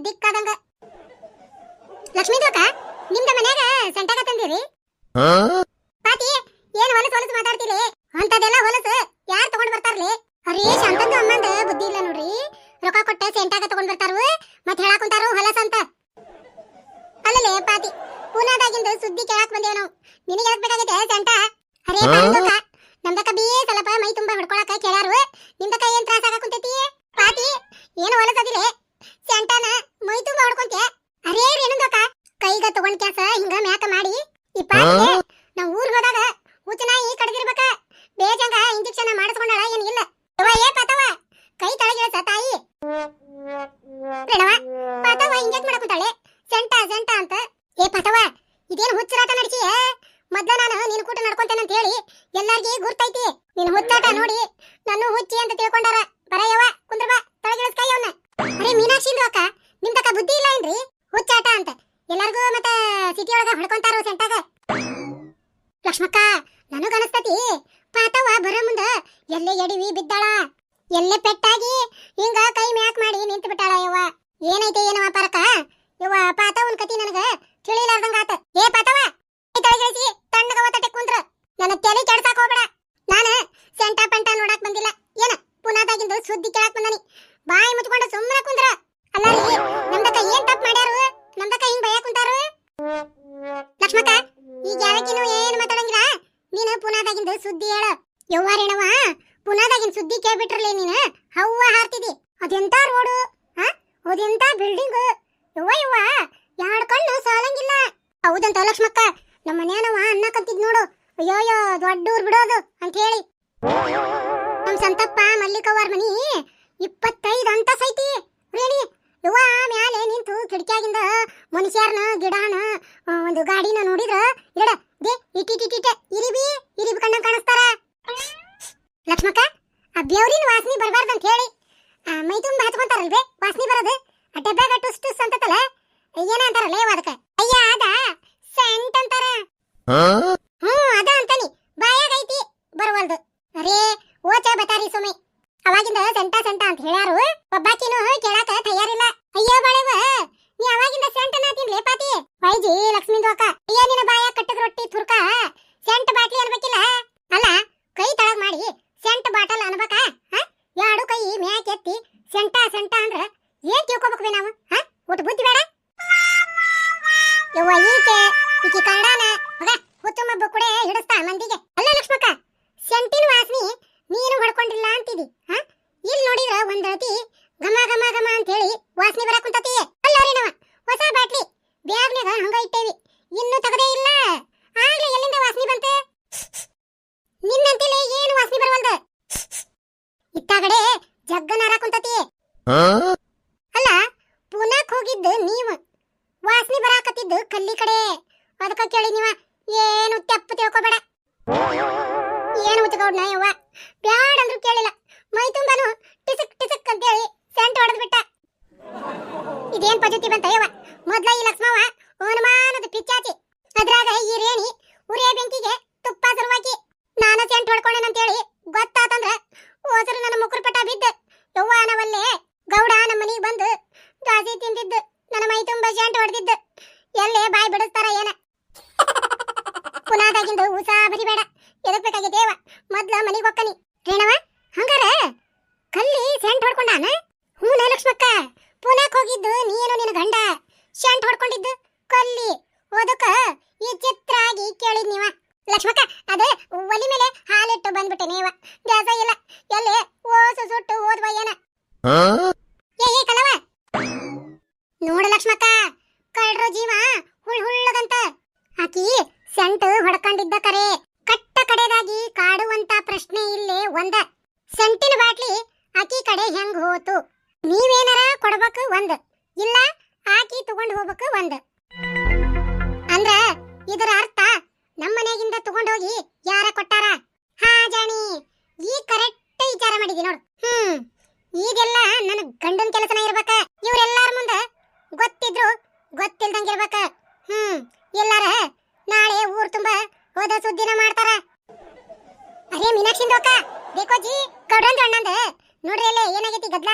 ದಿಕ್ಕಾದಂಗ ಲಕ್ಷ್ಮೀ ದೋಕ ನಿಮ್ದ ಮನ್ಯಾಗ ಸೆಂಟಾಗ ತಂದಿರಿ ಪಾತಿ ಏನ್ ಹೊಲಸು ಹೊಲಸು ಮಾತಾಡ್ತೀರಿ ಅಂತದೆಲ್ಲ ಹೊಲಸು ಯಾರ್ ತಗೊಂಡ್ ಬರ್ತಾರ್ಲಿ ಅರೇ ಶಾಂತಂದು ಅಮ್ಮಂದ ಬುದ್ಧಿ ಇಲ್ಲ ನೋಡ್ರಿ ರೊಕ್ಕ ಕೊಟ್ಟ ಸೆಂಟಾಗ ತಗೊಂಡ್ ಬರ್ತಾರು ಮತ್ ಹೇಳಾಕ್ ಕುಂತಾರು ಹೊಲಸ ಅಂತ ಅಲ್ಲಲೇ ಪಾತಿ ಪೂನಾದಾಗಿಂದ ಸುದ್ದಿ ಕೇಳಾಕ್ ಬಂದೇವ್ ನಾವು ನಿನಗೆ ಎದಕ್ ಬೇಕಾಗೈತೆ ಸೆಂಟ ಅರೇ ಪಾಂಡುಕ ನಮ್ದಕ್ಕ ಬಿ ಸ್ವಲ್ಪ ಮೈ ತುಂಬಾ ಹೊಡ್ಕೊಳಕ ಕೇಳಾರು ನಿಮ್ದಕ್ಕ ಏನ್ ತ್ರಾಸ ಆಗ ಕುಂತೈತಿ ಪಾತಿ ಏನು ಹೊಲಸದಿಲೆ ಸೆಂಟನ ಮೈ ತುಂಬಾ ಹೊಡ್ಕೊಂತೆ ಅರೇ ರೇಣುದಕ್ಕ ಕೈಗ ತಗೊಂಡ್ ಕ್ಯಾಸ ಹಿಂಗ ಮ್ಯಾಕ ಮಾಡಿ ಈ ಪಾತಿಗೆ ನಾವ್ ಊರ್ಗ್ ಹೋದಾಗ ಹುಚ್ಚನಾಯಿ ಕಡ್ದಿರ್ಬೇಕ ಬೇಜಂಗ ಇಂಜೆಕ್ಷನ್ ಮಾಡಿಸ್ಕೊಂಡಾಳ ಏನ್ ಇಲ್ಲ ಯವ್ವ ಏ ಪಾತವ ಕೈ ತಳಗಿಳಿಸ ತಾಯಿ ರೇಣವ ಪಾತವ ಇಂಜೆಕ್ಟ್ ಮಾಡಕುಂತಾಳೆ ಸೆಂಟ ಸೆಂಟ ಅಂತ ಏ ಪಾತವ ಇದೇನ್ ಹುಚ್ಚರಾಟ ನಡ್ಸಿಯ ಮೊದ್ಲ ನಾನು ನಿನ್ ಕೂಟ ನಡ್ಕೊಂತೇನೆ ಅಂತ ಹೇಳಿ ಎಲ್ಲಾರ್ಗಿ ಗುರ್ತೈತಿ ನಿನ್ ಹುಚ್ಚಾಟ ನೋಡಿ ನಾನು ಹುಚ್ಚಿ ಅಂತ ತಿಳ್ಕೊಂಡಾರ ಬರಯವ್ವ ಕುಂದ್ರ ಬಾ ತಳಗಿಳಿಸ್ ಕೈ ಅವನ್ನ ಅರೆ ಮೀನಾಕ್ಷಿ ಅಕ್ಕ? ನಿಮ್ ತಕ ಬುದ್ಧಿ ಇಲ್ಲ ಏನ್ರಿ? ಹುಚ್ಚಾಟ ಅಂತ. ಎಲ್ಲರಿಗೂ ಮತ್ತ ಸಿಟಿ ಒಳಗ ಹೊಡ್ಕೊಂತಾರ ಸೆಂಟಾಗ? ಲಕ್ಷ್ಮಕ್ಕ, ನನಗ ಅನಸ್ತತಿ. ಪಾತವ ಬರ ಮುಂದ ಎಲ್ಲೆ ಎಡಿವಿ ಬಿದ್ದಾಳ? ಎಲ್ಲೆ ಪೆಟ್ಟಾಗಿ ಹಿಂಗ ಕೈ ಮ್ಯಾಕ್ ಮಾಡಿ ನಿಂತು ಬಿಟ್ಟಾಳ ಯವ್ವ ಏನೈತೆ ಏನವ ಪರಕ ಬಿಲ್ಡಿಂಗ್. ಯವ್ವ ಯವ್ವ ಎರಡು ಕಣ್ಣು ಸಾಲಂಗಿಲ್ಲ. ಹೌದಂತ ಲಕ್ಷ್ಮಕ್ಕ, ನಮ್ಮ ಮನ್ಯಾನವ ಅನ್ನಕಂತಿದ್ ನೋಡು. ಅಯ್ಯೋಯ್ಯೋ, ದೊಡ್ಡ ಊರ್ ಬಿಡೋದು ಅಂತ ಹೇಳಿ. ನಮ್ ಸಂತಪ್ಪ ಮಲ್ಲಿಕವ್ವಾರ್ ಮನಿ ಇಪ್ಪತ್ತೈದು ಅಂತ ಸೈತಿ ರೇಣಿ ಯವ್ವ, ಮ್ಯಾಲೆ ನಿಂತು ಕಿಟಕಿಯಾಗಿಂದ ಮನುಷ್ಯರ್ನ, ಗಿಡನ ಒಂದು ಗಾಡಿನ ನೋಡಿದ್ರ? ಇರಡ, ದೇ ಇಟ್ಟಿಟ್ಟಿಟ್ಟಿಟ ಇರಿಬಿ ಇರಿಬಿ ಕಣ್ಣ ಕಾಣಿಸ್ತಾರ. ಲಕ್ಷ್ಮಕ್ಕ, ಆ ಬೇವ್ರಿನ ವಾಸನೆ ಬರಬಾರ್ದು ಅಂತ ಹೇಳಿ ಮೈ ತುಂಬ ಹಚ್ಕೊಂತಾರಲ್ವೇ ವಾಸನೆ ಬರೋದು? ಆ ಡಬ್ಯಾಗ ಟುಸ್ ಟುಸ್ ಅಂತತಲ್ಲ ಏನ ಅಂತಾರಲ್ಲ ಲೇವ್ ಅದಕ್ಕ ಅಯ್ಯ ಅದ? ಸೆಂಟ್ ಅಂತಾರ? ಹ್ಮ್ ಅದ ಅಂತಾನಿ. ಬಾಯಾಗ ಐತಿ ಬರವಲ್ದು. ಅರೇ ಓಚ ಬತಾರಿ ಸುಮಿ. ಅವಾಗಿಂದ ಸೆಂಟ ಸೆಂಟ ಅಂತ ಹೇಳ್ಯಾರು. ಒಬ್ಬಾಕಿನೂ ಕೇಳಾಕ ತಯಾರಿಲ್ಲ ಅಯ್ಯೋ ಬಾಳೆವ ನೀ ಅವಾಗಿಂದ ಸೆಂಟನ ತಿನ್ಲೇ ಪಾತಿ ವೈಜಿ ಲಕ್ಷ್ಮೀ ದೋಕ ಅಯ್ಯೋ ನಿನ್ನ ಬಾಯ ಕಟ್ಟದ ರೊಟ್ಟಿ ತುರ್ಕ ಸೆಂಟ್ ಬಾಟ್ಲಿ ಅನ್ಬೇಕಿಲ್ಲ ಅಲ್ಲ ಕೈ ತಳಗ್ ಮಾಡಿ ಸೆಂಟ್ ಬಾಟಲ್ ಅನ್ಬೇಕಾ ಹ? ಎರಡು ಕೈ ಮ್ಯಾಕ್ ಎತ್ತಿ ಸೆಂಟ ಸೆಂಟ ಅಂದ್ರ ಏನ್ ತಿಳ್ಕೊಬೇಕು ನಾವು? ಹಾ? ಊಟ ಬುದ್ಧಿ ಬೇಡ? ಯವ್ವ ಈಕೆ, ಈಕಿ ಕನ್ನಡನ, ಮಗ ಹುತ್ತು ಮಬ್ಬ ಕೂಡ ಹಿಡಿಸ್ತಾ ಮಂದಿಗೆ ಅಲ್ಲ ಲಕ್ಷ್ಮಕ್ಕ ಸೆಂಟಿನ ವಾಸನಿ ನೀನು ಹೊಡ್ಕೊಂಡಿಲ್ಲ ಅಂತಿದಿ ಹ ಇಲ್ಲಿ ನೋಡಿದ್ರ ಒಂದ್ ಅಳತಿ ಘಮ ಘಮ ಘಮ ಅಂತ ಹೇಳಿ ವಾಸನೆ ಬರಕ್ ಕುಂತತಿ ಅಲ್ಲ ನಾವ ಹೊಸ ಬಾಟ್ಲಿ ಬ್ಯಾಗ್ನಾಗ ಹಂಗ ಇಟ್ಟೇವಿ ಇನ್ನು ತಗದೇ ಇಲ್ಲ ಆಗ್ಲೇ ಎಲ್ಲಿಂದ ವಾಸನೆ ಬಂತೆ ನಿನ್ನಂತಿಲೆ ಏನು ವಾಸನೆ ಬರವಲ್ದ ಇತ್ತಾಗಡೆ ಜಗ್ಗನಾರ ಕುಂತತಿ ಅಲ್ಲ ಪುನಾಕ್ ಹೋಗಿದ್ದು ನೀವ್ ವಾಸನೆ ಬರಾಕತ್ತಿದ್ದು ಕಲ್ಲಿ ಕಡೆ. ಅದಕ್ಕ ಕೇಳಿ ನೀವ, ಏನು ತೆಪ್ಪ ತಿಳ್ಕೊಬೇಡ. ಏನು ಉತ್ತಗೌಡ್ನ ಯವ್ವ? ಬ್ಯಾಡ ಅಂದ್ರು ಕೇಳಿಲ್ಲ. ಮೈ ತುಂಬಾನು ಟಿಸಕ್ ಟಿಸಕ್ ಅಂತ ಹೇಳಿ ಸೆಂಟ್ ಹೊಡೆದ್ ಬಿಟ್ಟ. ಇದೇನ್ ಪದ್ಧತಿ ಯವ್ವ? ಮೊದ್ಲ ಈ ಲಕ್ಷ್ಮವ ಹನುಮಾನದ ಪಿಚ್ಚಾಚಿ. ಅದ್ರಾಗ ಈ ರೇಣಿ ಉರಿಯ ಬೆಂಕಿಗೆ ತುಪ್ಪ ಸುರುವಾಕಿ, ನಾನು ಸೆಂಟ್ ಹೇಳಿ ಗೊತ್ತಾತಂದ್ರ ಹೋಸರು ನನ್ನ ಮುಖರ್ ಪಟ ಬಿದ್ದ. ಯವ್ವ, ನವಲ್ಲೇ ಗೌಡ ನಮ್ಮ ಬಂದು ಗಾಜಿ ತಿಂದಿದ್ದು, ನನ್ನ ಮೈ ತುಂಬ ಸೆಂಟ್ ಹೊಡೆದಿದ್ದು. ಎಲ್ಲೇ ಬಾಯಿ ಬಿಡಿಸ್ತಾರ ಏನ? ಪುನಾದಾಗಿಂದ ಊಸ ಬರಿಬೇಡ. ಎದಕ್ ಬೇಕಾಗಿದೆ ದೇವ? ಮೊದ್ಲ ಮನೆಗೆ ಹೋಗ್ತಾನಿ ರೇಣವ ಹಂಗಾರ? ಕಲ್ಲಿ ಸೆಂಟ್ ಹೊಡ್ಕೊಂಡಾನ? ಹ್ಞೂ ಲಕ್ಷ್ಮಕ್ಕ. ಪುನಾಕ್ ಹೋಗಿದ್ದು ನೀನು ನಿನ್ನ ಗಂಡ. ಸೆಂಟ್ ಹೊಡ್ಕೊಂಡಿದ್ದು ಕಲ್ಲಿ. ಓದಕ್ಕ ಈ ಚಿತ್ರ ಆಗಿ ಕೇಳಿದ್ ನೀವ. ಲಕ್ಷ್ಮಕ್ಕ ಅದೇ ಒಲಿ ಮೇಲೆ ಹಾಲಿಟ್ಟು ಬಂದ್ಬಿಟ್ಟೆ ನೀವ. ಗ್ಯಾಸ ಇಲ್ಲ. ಎಲ್ಲಿ ಓಸು ಸುಟ್ಟು ಓದ್ವ ಏನ? ಏ ಏ ಕಲವ ನೋಡು ಲಕ್ಷ್ಮಕ್ಕ ಕಳ್ರ ಜೀವ ಹುಳ್ ಹುಳ್ಳಗಂತ ಆಕಿ ಸೆಂಟ್ ಹೊಡ್ಕೊಂಡಿದ್ದ ಕರೆ ಕಟ್ಟ ಕಡೆದಾಗಿ ಕಾಡುವಂತ ಪ್ರಶ್ನೆ ಇಲ್ಲೇ ಒಂದ ಸೆಂಟಿನ ಬಾಟ್ಲಿ ಆಕಿ ಕಡೆ ಹೆಂಗ್ ಹೋತು ನೀವೇನಾರ ಕೊಡ್ಬೇಕು ಇಲ್ಲ ಹಾಕಿ ತಗೊಂಡ್ ಹೋಗ್ಬೇಕು ಒಂದ್. ಅಂದ್ರ ಇದರ ಅರ್ಥ ನಮ್ಮ ಮನೆಗಿಂದ ತಗೊಂಡೋಗಿ ಯಾರ ಕೊಟ್ಟಾರ? ಹಾ, ಜಾಣಿ. ಈ ಕರೆಕ್ಟ್ ವಿಚಾರ ಮಾಡಿದಿ ನೋಡು. ಹ್ಮ್. ಈಗೆಲ್ಲ ನನ್ನ ಗಂಡನ ಕೆಲಸನ ಇರ್ಬೇಕ. ಇವ್ರೆಲ್ಲಾರ ಮುಂದೆ ಗೊತ್ತಿದ್ರು ಗೊತ್ತಿಲ್ದಂಗಿರ್ಬೇಕ ಹ್ಮ್ ಎಲ್ಲಾರ ನಾಳೆ ಊರ್ ತುಂಬ ಹೋದ ಸುದ್ದಿನ ಮಾಡ್ತಾರ ಅರೇ ಮೀನಾಕ್ಷಿ ದೋಕ ಬೇಕೋಜಿ ಗೌಡ್ರಂದ ಅಣ್ಣಂದ ನೋಡ್ರಿ ಅಲ್ಲೇ ಏನಾಗೈತಿ ಗದ್ಲ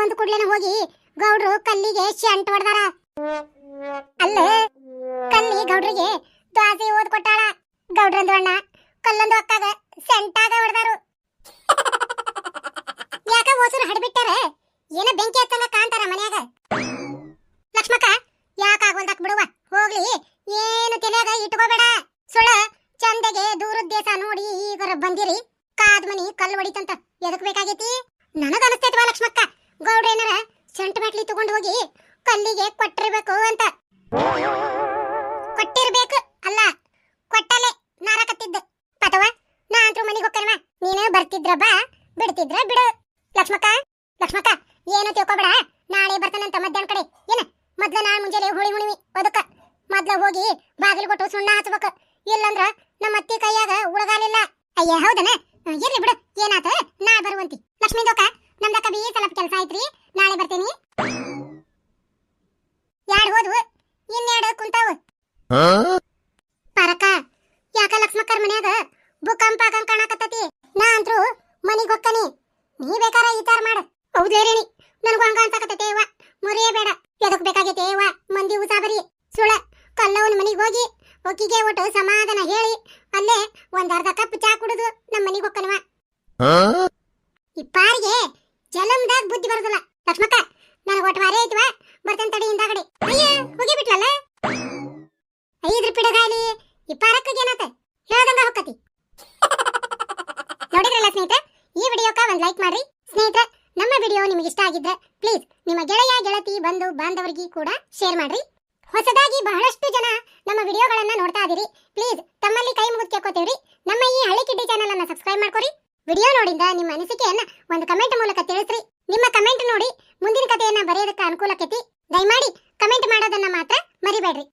ಅದ ಕೂಡ್ಲೇನ ಹೋಗಿ ಗೌಡ್ರು ಕಲ್ಲಿಗೆ ಶಂಟ್ ಹೊಡೆದಾರ. ಅಲ್ಲ ಕಲ್ಲಿ ಗೌಡ್ರಿಗೆ ದ್ವಾಸಿ ಓದ್ ಕೊಟ್ಟಾಳ. ಗೌಡ್ರಂದು ಅಣ್ಣ ಕಲ್ಲೊಂದು ಅಕ್ಕಾಗ ಸೆಂಟಾಗ ಹೊಡೆದಾರು. ಯಾಕ ಓಸರು ಹಡ್ಬಿಟ್ಟಾರ? ಏನ ಬೆಂಕಿ ಹತ್ತಂಗ ಕಾಂತಾರ ಮನ್ಯಾಗ ಲಕ್ಷ್ಮಕ್ಕ ಯಾಕ ಆಗೋಲ್ದಾಕ್ ಬಿಡುವ ಹೋಗ್ಲಿ ಏನು ತಲೆಯಾಗ ಇಟ್ಕೋಬೇಡ ಸುಳ ಚಂದಗೆ ದೂರದ ದೇಶ ನೋಡಿ ಈಗರ ಬಂದಿರಿ ಕಾದ್ ಮನಿ ಕಲ್ಲು ಹೊಡಿತಂತ ಎದಕ್ ಬೇಕಾಗೈತಿ ನನಗ ಅನಸ್ತೈತವ ಲಕ್ಷ್ಮಕ್ಕ ಗೌಡ್ರ ಏನಾರ ಸೆಂಟ್ ಬಾಟ್ಲಿ ತಗೊಂಡು ಹೋಗಿ ಕಲ್ಲಿಗೆ ಕೊಟ್ಟಿರ್ಬೇಕು ಅಂತ. ಕೊಟ್ಟಿರ್ಬೇಕು ಅಲ್ಲ, ಕೊಟ್ಟಲೆ ನಾರಕತ್ತಿದ್ದೆ ಪತವ, ನಾ ಅಂತೂ ಮನೆಗೆ ಹೋಗ್ಕೇನವ ನೀನು ಬರ್ತಿದ್ರ ಬಾ, ಬಿಡ್ತಿದ್ರ ಬಿಡು. ಲಕ್ಷ್ಮಕ್ಕ ಲಕ್ಷ್ಮಕ್ಕ, ಏನು ತಿಳ್ಕೊಬೇಡ. ನಾಳೆ ಬರ್ತಾನಂತ ಮಧ್ಯಾಹ್ನ ಕಡೆ. ಏನ? ಮೊದ್ಲ ನಾಳೆ ಮುಂಜಾನೆ ಹುಳಿ ಹುಣಿವಿ ಅದಕ್ಕ ಮೊದ್ಲ ಹೋಗಿ ಬಾಗಿಲು ಕೊಟ್ಟು ಸುಣ್ಣ ಹಚ್ಬೇಕು. ಇಲ್ಲಂದ್ರ ನಮ್ಮ ಅತ್ತಿ ಕೈಯಾಗ ಉಳಗಾಲಿಲ್ಲ. ಅಯ್ಯ, ಹೌದನ? ಇರ್ಲಿ ಬಿಡು. ಏನಾತ? ನಾ ಬರುವಂತಿ. ಲಕ್ಷ್ಮೀ ದೋಕ, ನಮ್ದಕ್ಕ ಬಿ ಸ್ವಲ್ಪ ಕೆಲಸ ಐತ್ರಿ. ನಾಳೆ ಬರ್ತೀನಿ. ಪರಕ, ಯಾಕ ಲಕ್ಷ್ಮಕ್ಕರ್ ಮನ್ಯಾಗ ಭೂಕಂಪ ಆಗಂಗ್ ಕಾಣಕತ್ತತಿ? ನಾ ಅಂತ್ರು ಮನಿಗ್ ಹೊಕ್ಕನಿ. ನೀ ಬೇಕಾರ ವಿಚಾರ ಮಾಡ. ಹೌದೇ ರೇಣಿ, ನನಗೂ ಹಂಗ ವ ಮರಿಯೇ ಬೇಡ. ಎದಕ್ ಬೇಕಾಗೈತೆ ವ ಮಂದಿ ಉಸಾಬರಿ ಸುಳ ಕಲ್ಲವನ ಮನಿಗ್ ಹೋಗಿ ಒಕ್ಕಿಗೆ ಒಟ್ಟು ಸಮಾಧಾನ ಹೇಳಿ ಅಲ್ಲೇ ಒಂದ್ ಅರ್ಧ ಕಪ್ ಚಾ ಕುಡಿದು ನಮ್ಮ ಮನಿಗ್ ಹೊಕ್ಕನವ. ಈ ಪಾರಿಗೆ ಬುದ್ಧಿ ಬರೋದಿಲ್ಲ. ಲಕ್ಷ್ಮಕ್ಕ, ನನಗೆ ಒಟ್ಟು ಮಾರೇ ಐತಿವ? ಬರ್ತೇನೆ ತಡಿ ಹಿಂದಾಗಡೆ. ಆಗಿದ್ರೆ ಪ್ಲೀಸ್ ನಿಮ್ಮ ಗೆಳೆಯ, ಗೆಳತಿ, ಬಂಧು, ಬಾಂಧವರಿಗೆ ಕೂಡ ಶೇರ್ ಮಾಡ್ರಿ. ಹೊಸದಾಗಿ ಬಹಳಷ್ಟು ಜನ ನಮ್ಮ ವಿಡಿಯೋಗಳನ್ನ ನೋಡ್ತಾ ಇದೀರಿ. ಪ್ಲೀಸ್ ತಮ್ಮಲ್ಲಿ ಕೈ ಮುಗಿದು ಕೇಳ್ಕೊತೀವ್ರಿ. ನಮ್ಮ ಈ ಹಳ್ಳಿ ಕಿಡ್ಡಿ ಚಾನಲ್ ಅನ್ನ ಸಬ್ಸ್ಕ್ರೈಬ್ ಮಾಡ್ಕೊರಿ. ವಿಡಿಯೋ ನೋಡಿದ ನಿಮ್ಮ ಅನಿಸಿಕೆಯನ್ನ ಒಂದು ಕಮೆಂಟ್ ಮೂಲಕ ತಿಳಿಸ್ರಿ. ನಿಮ್ಮ ಕಮೆಂಟ್ ನೋಡಿ ಮುಂದಿನ ಕಥೆಯನ್ನ ಬರೆಯೋದಕ್ಕೆ ಅನುಕೂಲ ಆಕೈತಿ ದಯಮಾಡಿ ಕಮೆಂಟ್ ಮಾಡೋದನ್ನ ಮಾತ್ರ ಮರಿಬೇಡ್ರಿ.